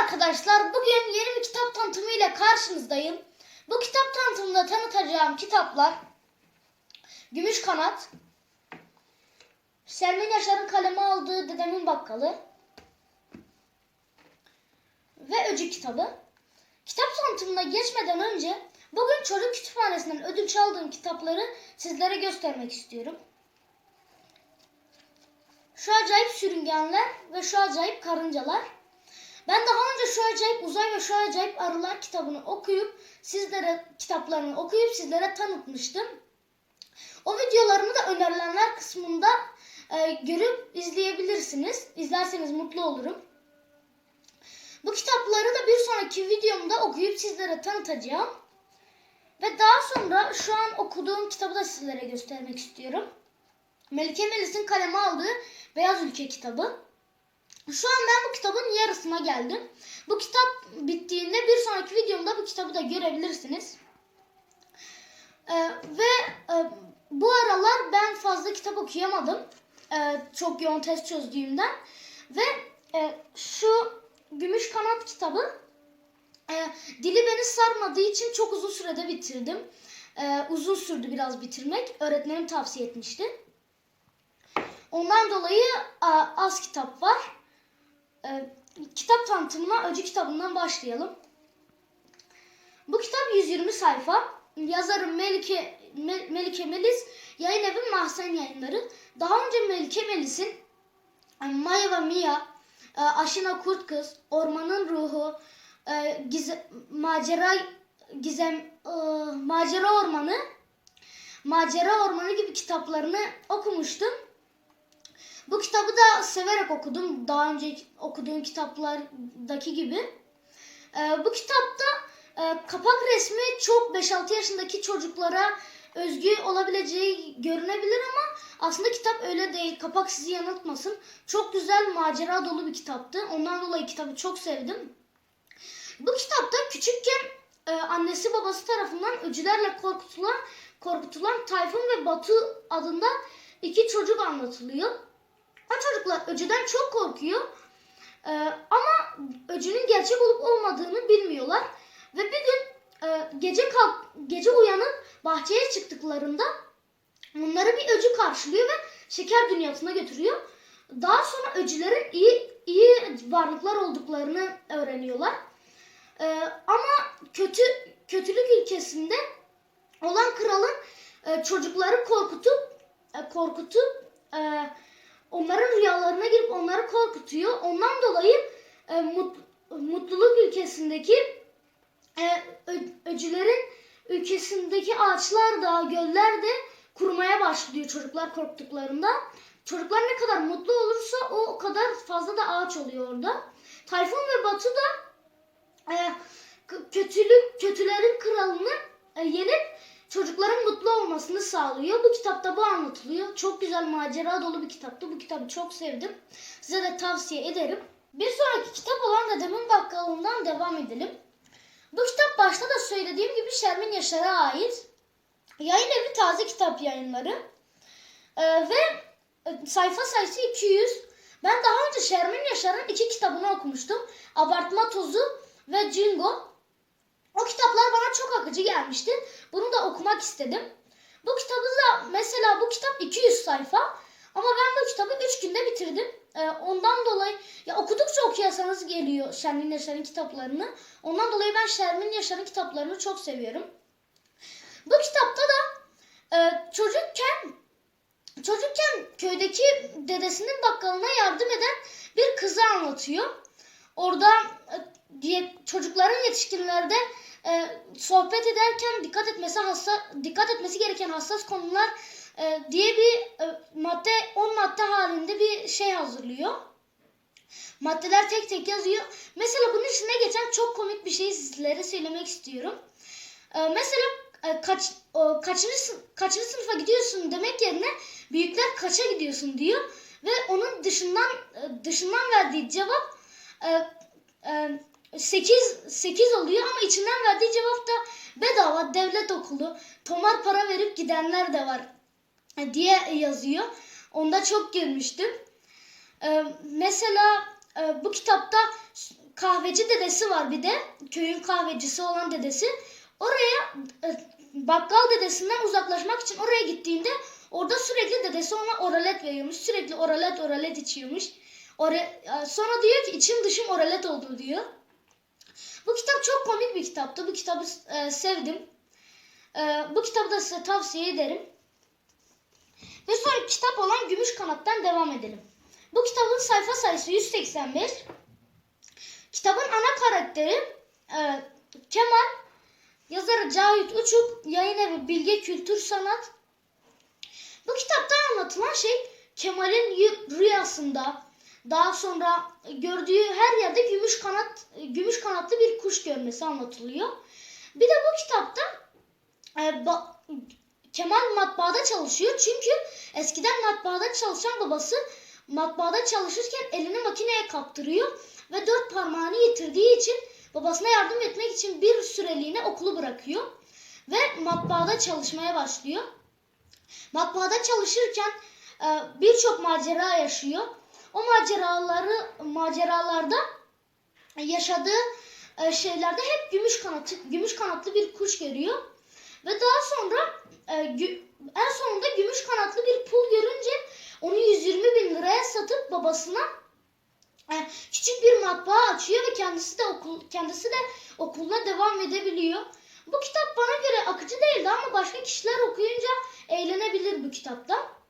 arkadaşlar. Bugün yeni bir kitap tanıtımı ile karşınızdayım. Bu kitap tanıtımında tanıtacağım kitaplar Gümüş Kanat, Selmin Yaşar'ın kaleme aldığı Dedemin Bakkalı ve Öcü kitabı. Kitap tanıtımına geçmeden önce bugün çocuk kütüphanesinden ödünç aldığım kitapları sizlere göstermek istiyorum. Şu acayip sürüngenler ve şu acayip karıncalar. Ben daha önce şu acayip uzay ve şu acayip arılar kitabını okuyup sizlere kitaplarını okuyup sizlere tanıtmıştım. O videolarımı da önerilenler kısmında e, görüp izleyebilirsiniz. İzlerseniz mutlu olurum. Bu kitapları da bir sonraki videomda okuyup sizlere tanıtacağım. Ve daha sonra şu an okuduğum kitabı da sizlere göstermek istiyorum. Melike Melis'in kaleme aldığı Beyaz Ülke kitabı. Şu an ben bu kitabın yarısına geldim. Bu kitap bittiğinde bir sonraki videomda bu kitabı da görebilirsiniz. Ee, ve e, bu aralar ben fazla kitap okuyamadım. Ee, çok yoğun test çözdüğümden. Ve e, şu Gümüş Kanat kitabı e, dili beni sarmadığı için çok uzun sürede bitirdim. E, uzun sürdü biraz bitirmek. Öğretmenim tavsiye etmişti. Ondan dolayı az kitap var. E, kitap tanıtımına Öcü kitabından başlayalım. Bu kitap 120 sayfa. Yazarı Melike, Me- Melike Melis, yayın evi Mahzen Yayınları. Daha önce Melike Melis'in e, Maya ve Mia, e, Aşina Kurt Kız, Ormanın Ruhu, e, Gize, Macera Gizem, Macera Ormanı, Macera Ormanı gibi kitaplarını okumuştum. Bu kitabı da severek okudum. Daha önce okuduğum kitaplardaki gibi. Ee, bu kitapta e, kapak resmi çok 5-6 yaşındaki çocuklara özgü olabileceği görünebilir ama aslında kitap öyle değil. Kapak sizi yanıltmasın. Çok güzel macera dolu bir kitaptı. Ondan dolayı kitabı çok sevdim. Bu kitapta küçükken e, annesi babası tarafından öcülerle korkutulan korkutulan Tayfun ve Batu adında iki çocuk anlatılıyor. O çocuklar öcüden çok korkuyor. Ee, ama öcünün gerçek olup olmadığını bilmiyorlar. Ve bir gün e, gece kalk, gece uyanıp bahçeye çıktıklarında onları bir öcü karşılıyor ve şeker dünyasına götürüyor. Daha sonra öcülerin iyi iyi varlıklar olduklarını öğreniyorlar. Ee, ama kötü kötülük ülkesinde olan kralın e, çocukları korkutup e, korkutup e, onların rüyalarına girip onları korkutuyor. Ondan dolayı e, mut, mutluluk ülkesindeki e, ö- öcülerin ülkesindeki ağaçlar da göller de kurumaya başlıyor çocuklar korktuklarında. Çocuklar ne kadar mutlu olursa o kadar fazla da ağaç oluyor orada. Tayfun ve Batu da e, kötülük kötülerin kralını e, yenip çocukların mutlu olmasını sağlıyor. Bu kitapta bu anlatılıyor. Çok güzel macera dolu bir kitaptı. Bu kitabı çok sevdim. Size de tavsiye ederim. Bir sonraki kitap olan Dedemin Bakkalı'ndan devam edelim. Bu kitap başta da söylediğim gibi Şermin Yaşar'a ait. Yayın evi taze kitap yayınları. Ee, ve e, sayfa sayısı 200. Ben daha önce Şermin Yaşar'ın iki kitabını okumuştum. Abartma Tozu ve Jingo. O kitaplar bana çok akıcı gelmişti. Bunu da okumak istedim. Bu kitabı da mesela bu kitap 200 sayfa. Ama ben bu kitabı 3 günde bitirdim. Ee, ondan dolayı ya okudukça okuyasanız geliyor Şermin Yaşar'ın kitaplarını. Ondan dolayı ben Şermin Yaşar'ın kitaplarını çok seviyorum. Bu kitapta da e, çocukken çocukken köydeki dedesinin bakkalına yardım eden bir kızı anlatıyor. Orada e, diye çocukların yetişkinlerde sohbet ederken dikkat etmesi hassa, dikkat etmesi gereken hassas konular e, diye bir e, madde 10 madde halinde bir şey hazırlıyor. Maddeler tek tek yazıyor. Mesela bunun içine geçen çok komik bir şeyi sizlere söylemek istiyorum. E, mesela e, kaç o, kaçıncı kaçıncı sınıfa gidiyorsun demek yerine büyükler kaça gidiyorsun diyor ve onun dışından e, dışından verdiği cevap e, e, 8 8 oluyor ama içinden verdiği cevap da bedava devlet okulu tomar para verip gidenler de var e, diye yazıyor. Onda çok girmiştim. E, mesela e, bu kitapta kahveci dedesi var bir de. Köyün kahvecisi olan dedesi. Oraya e, bakkal dedesinden uzaklaşmak için oraya gittiğinde orada sürekli dedesi ona oralet veriyormuş. Sürekli oralet oralet içiyormuş. Ora- e, sonra diyor ki içim dışım oralet oldu diyor. Bu kitap çok komik bir kitaptı. Bu kitabı e, sevdim. E, bu kitabı da size tavsiye ederim. Ve sonra kitap olan Gümüş Kanat'tan devam edelim. Bu kitabın sayfa sayısı 185. Kitabın ana karakteri e, Kemal, yazarı Cahit Uçuk, yayın evi Bilge Kültür Sanat. Bu kitapta anlatılan şey Kemal'in rüyasında daha sonra gördüğü her yerde gümüş kanat gümüş kanatlı bir kuş görmesi anlatılıyor. Bir de bu kitapta e, ba- Kemal matbaada çalışıyor çünkü eskiden matbaada çalışan babası matbaada çalışırken elini makineye kaptırıyor ve dört parmağını yitirdiği için babasına yardım etmek için bir süreliğine okulu bırakıyor ve matbaada çalışmaya başlıyor. Matbaada çalışırken e, birçok macera yaşıyor. O maceraları maceralarda yaşadığı e, şeylerde hep gümüş kanatı gümüş kanatlı bir kuş görüyor. Ve daha sonra e, en sonunda gümüş kanatlı bir pul görünce onu 120 bin liraya satıp babasına e, küçük bir matbaa açıyor ve kendisi de okul kendisi de okuluna devam edebiliyor. Bu kitap bana göre akıcı değildi ama başka kişiler okuyunca eğlenebilir bu kitapta.